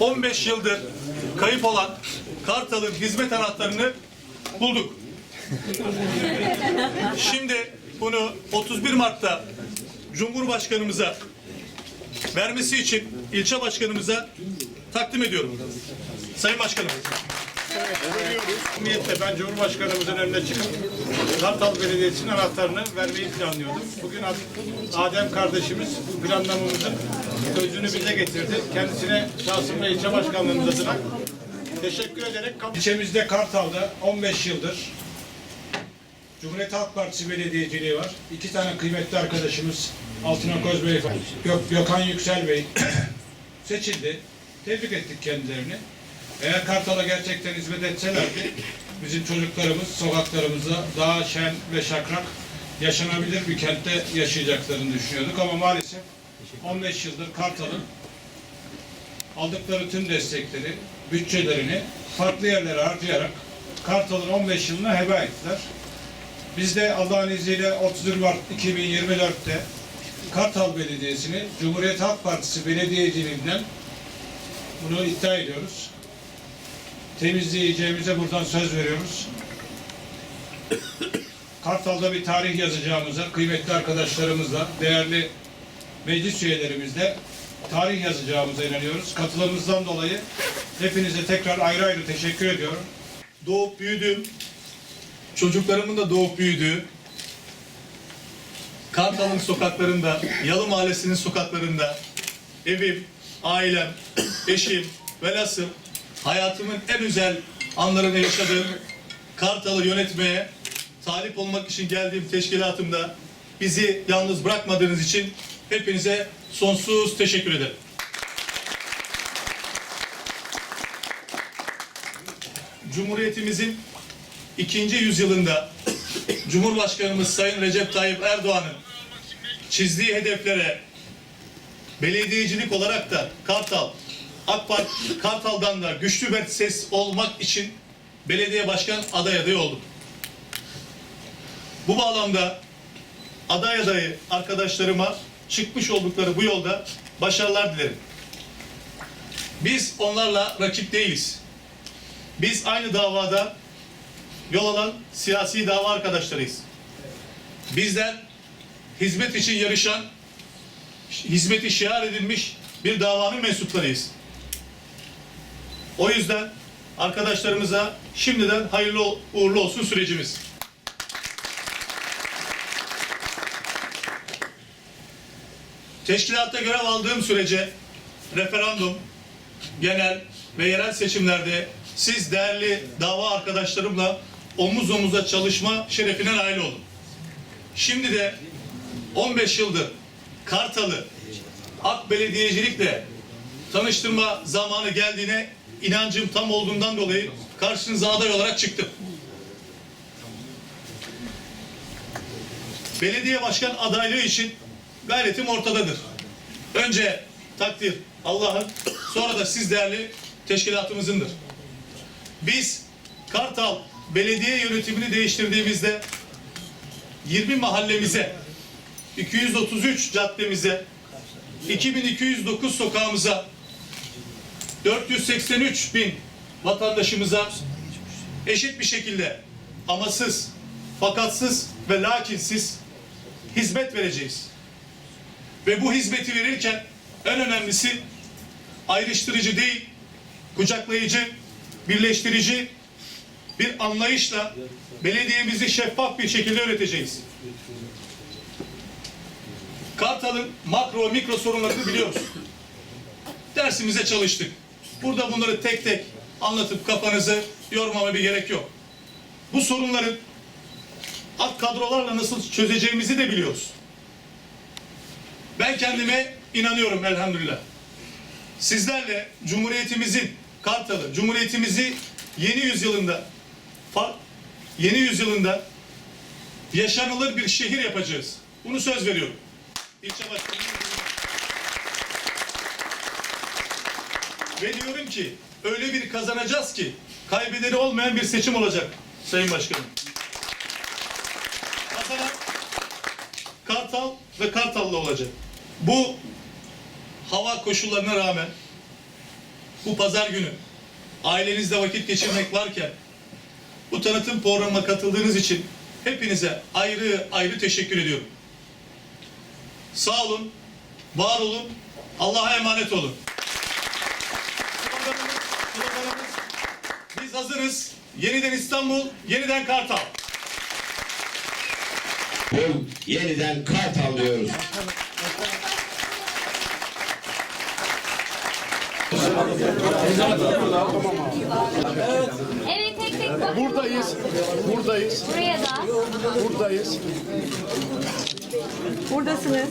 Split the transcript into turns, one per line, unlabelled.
15 yıldır kayıp olan Kartal'ın hizmet anahtarını bulduk. Şimdi bunu 31 Mart'ta Cumhurbaşkanımıza vermesi için ilçe başkanımıza takdim ediyorum. Sayın Başkanım.
Cumhuriyet'te ben Cumhurbaşkanımızın önüne çıkıp Kartal Belediyesi'nin anahtarını vermeyi planlıyordum. Bugün Adem kardeşimiz bu planlamamızın sözünü bize getirdi. Kendisine şahsım ve ilçe başkanlığımız adına teşekkür ederek İlçemizde Kartal'da 15 yıldır Cumhuriyet Halk Partisi belediyeciliği var. İki tane kıymetli arkadaşımız Altına Koz Bey, Gök, Gökhan Yüksel Bey seçildi. Tebrik ettik kendilerini. Eğer Kartal'a gerçekten hizmet etselerdi bizim çocuklarımız sokaklarımızda daha şen ve şakrak yaşanabilir bir kentte yaşayacaklarını düşünüyorduk ama maalesef 15 yıldır Kartal'ın aldıkları tüm destekleri, bütçelerini farklı yerlere harcayarak Kartal'ın 15 yılını heba ettiler. Biz de Allah'ın izniyle 31 Mart 2024'te Kartal Belediyesi'ni Cumhuriyet Halk Partisi belediyeciliğinden bunu iddia ediyoruz. Temizleyeceğimize buradan söz veriyoruz. Kartal'da bir tarih yazacağımıza, kıymetli arkadaşlarımızla, değerli meclis üyelerimizle tarih yazacağımıza inanıyoruz. Katılımınızdan dolayı hepinize tekrar ayrı ayrı teşekkür ediyorum.
Doğup büyüdüğüm, çocuklarımın da doğup büyüdüğü, Kartal'ın sokaklarında, Yalı Mahallesi'nin sokaklarında evim, ailem, eşim, velhasıl hayatımın en özel anlarını yaşadığım Kartal'ı yönetmeye talip olmak için geldiğim teşkilatımda bizi yalnız bırakmadığınız için hepinize sonsuz teşekkür ederim. Cumhuriyetimizin ikinci yüzyılında Cumhurbaşkanımız Sayın Recep Tayyip Erdoğan'ın çizdiği hedeflere belediyecilik olarak da Kartal, AK Parti Kartal'dan da güçlü bir ses olmak için belediye başkan aday adayı oldum. Bu bağlamda aday adayı arkadaşlarıma çıkmış oldukları bu yolda başarılar dilerim. Biz onlarla rakip değiliz. Biz aynı davada yol alan siyasi dava arkadaşlarıyız. Bizler hizmet için yarışan, hizmeti şiar edilmiş bir davanın mensuplarıyız. O yüzden arkadaşlarımıza şimdiden hayırlı uğurlu olsun sürecimiz. Teşkilatta görev aldığım sürece referandum, genel ve yerel seçimlerde siz değerli dava arkadaşlarımla omuz omuza çalışma şerefine nail oldum. Şimdi de 15 yıldır Kartal'ı AK Belediyecilikle tanıştırma zamanı geldiğine inancım tam olduğundan dolayı karşınıza aday olarak çıktım. Belediye başkan adaylığı için gayretim ortadadır. Önce takdir Allah'ın, sonra da siz değerli teşkilatımızındır. Biz Kartal belediye yönetimini değiştirdiğimizde 20 mahallemize, 233 caddemize, 2209 sokağımıza, 483 bin vatandaşımıza eşit bir şekilde amasız, fakatsız ve lakinsiz hizmet vereceğiz. Ve bu hizmeti verirken en önemlisi ayrıştırıcı değil, kucaklayıcı, birleştirici bir anlayışla belediyemizi şeffaf bir şekilde yöneteceğiz. Kartal'ın makro mikro sorunlarını biliyoruz. Dersimize çalıştık. Burada bunları tek tek anlatıp kafanızı yormama bir gerek yok. Bu sorunların alt kadrolarla nasıl çözeceğimizi de biliyoruz. Ben kendime inanıyorum elhamdülillah. Sizlerle Cumhuriyetimizin Kartal'ı, Cumhuriyetimizi yeni yüzyılında yeni yüzyılında yaşanılır bir şehir yapacağız. Bunu söz veriyorum. İlçe başkanım. Ve diyorum ki öyle bir kazanacağız ki kaybederi olmayan bir seçim olacak Sayın Başkanım. Kazanan Kartal ve Kartallı olacak. Bu hava koşullarına rağmen bu pazar günü ailenizle vakit geçirmek varken bu tanıtım programına katıldığınız için hepinize ayrı ayrı teşekkür ediyorum. Sağ olun, var olun, Allah'a emanet olun. Sloganımız, biz hazırız. Yeniden İstanbul, yeniden Kartal.
Bul yeniden kart alıyoruz.
Evet tek tek bakın.
Buradayız. Buradayız.
Buraya da.
Buradayız.
Buradasınız.